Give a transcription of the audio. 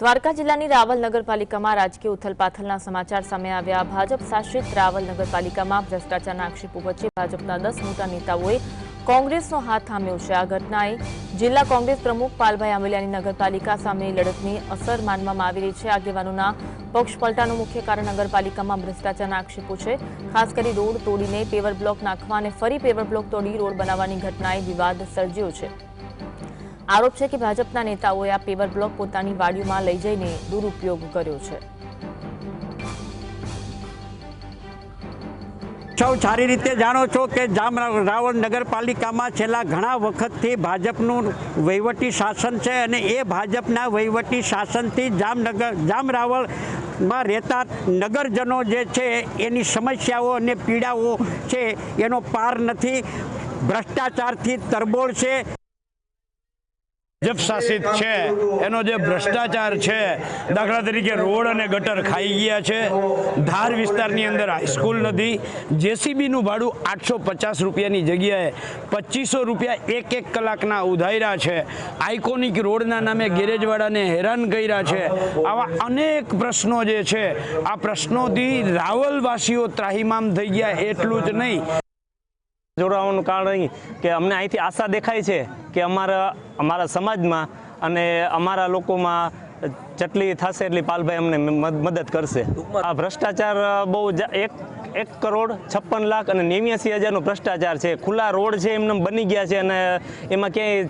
દ્વારકા જિલ્લાની રાવલ નગરપાલિકામાં રાજકીય ઉથલપાથલના સમાચાર સામે આવ્યા. ભાજપ શાસિત રાવલ નગરપાલિકામાં ભ્રષ્ટાચારના આક્ષેપો વચ્ચે ભાજપના દસ મોટા નેતાઓએ કોંગ્રેસનો હાથ થામ્યો છે. આ ઘટનાએ જિલ્લા કોંગ્રેસ પ્રમુખ પાલભાઈ આંબલિયાની નગરપાલિકા સામે લડતની અસર માનવામાં આવી રહી છે. આગેવાનોના પક્ષ પલટાનું મુખ્ય કારણ નગરપાલિકામાં ભ્રષ્ટાચારના આક્ષેપો છે. ખાસ કરી રોડ તોડીને પેવર બ્લોક નાખવા અને ફરી પેવર બ્લોક તોડી રોડ બનાવવાની ઘટનાએ વિવાદ સર્જ્યો છે. આરોપ છે કે ભાજપના નેતાઓએ આ પેવર બ્લોક પોતાની વાડીઓમાં લઈ જઈને દુરુપયોગ કર્યો છે. સૌ સારી રીતે જાણો છો કે જામ રાવળ નગરપાલિકામાં છેલ્લા ઘણા વખતથી ભાજપનું વહીવટી શાસન છે અને એ ભાજપના વહીવટી શાસનથી જામનગર જામ રાવળમાં રહેતા નગરજનો જે છે એની સમસ્યાઓ અને પીડાઓ છે એનો પાર નથી. ભ્રષ્ટાચારથી તરબોળ છે. ભાજપ શાસિત છે, એનો જે ભ્રષ્ટાચાર છે, દાખલા તરીકે રોડ અને ગટર ખાઈ ગયા છે. ધાર વિસ્તારની અંદર હાઈસ્કૂલ નથી. જેસીબીનું ભાડું આઠસો પચાસ રૂપિયાની જગ્યાએ પચીસો રૂપિયા એક એક કલાકના ઉધાર્યા છે. આઇકોનિક રોડના નામે ગેરેજવાળાને હેરાન કર્યા છે. આવા અનેક પ્રશ્નો જે છે, આ પ્રશ્નોથી રાવલવાસીઓ ત્રાહિમામ થઈ ગયા, એટલું જ નહીં. જોડાવાનું કારણ કે અમને અહીંથી આશા દેખાય છે કે અમારા અમારા સમાજમાં અને અમારા લોકોમાં જેટલી થશે એટલી પાલભાઈ અમને મદ- મદદ કરશે. આ ભ્રષ્ટાચાર બહુ એક એક કરોડ છપ્પન લાખ અને નેવ્યાસી હજારનો ભ્રષ્ટાચાર છે. ખુલ્લા રોડ છે, એમને બની ગયા છે અને એમાં ક્યાંય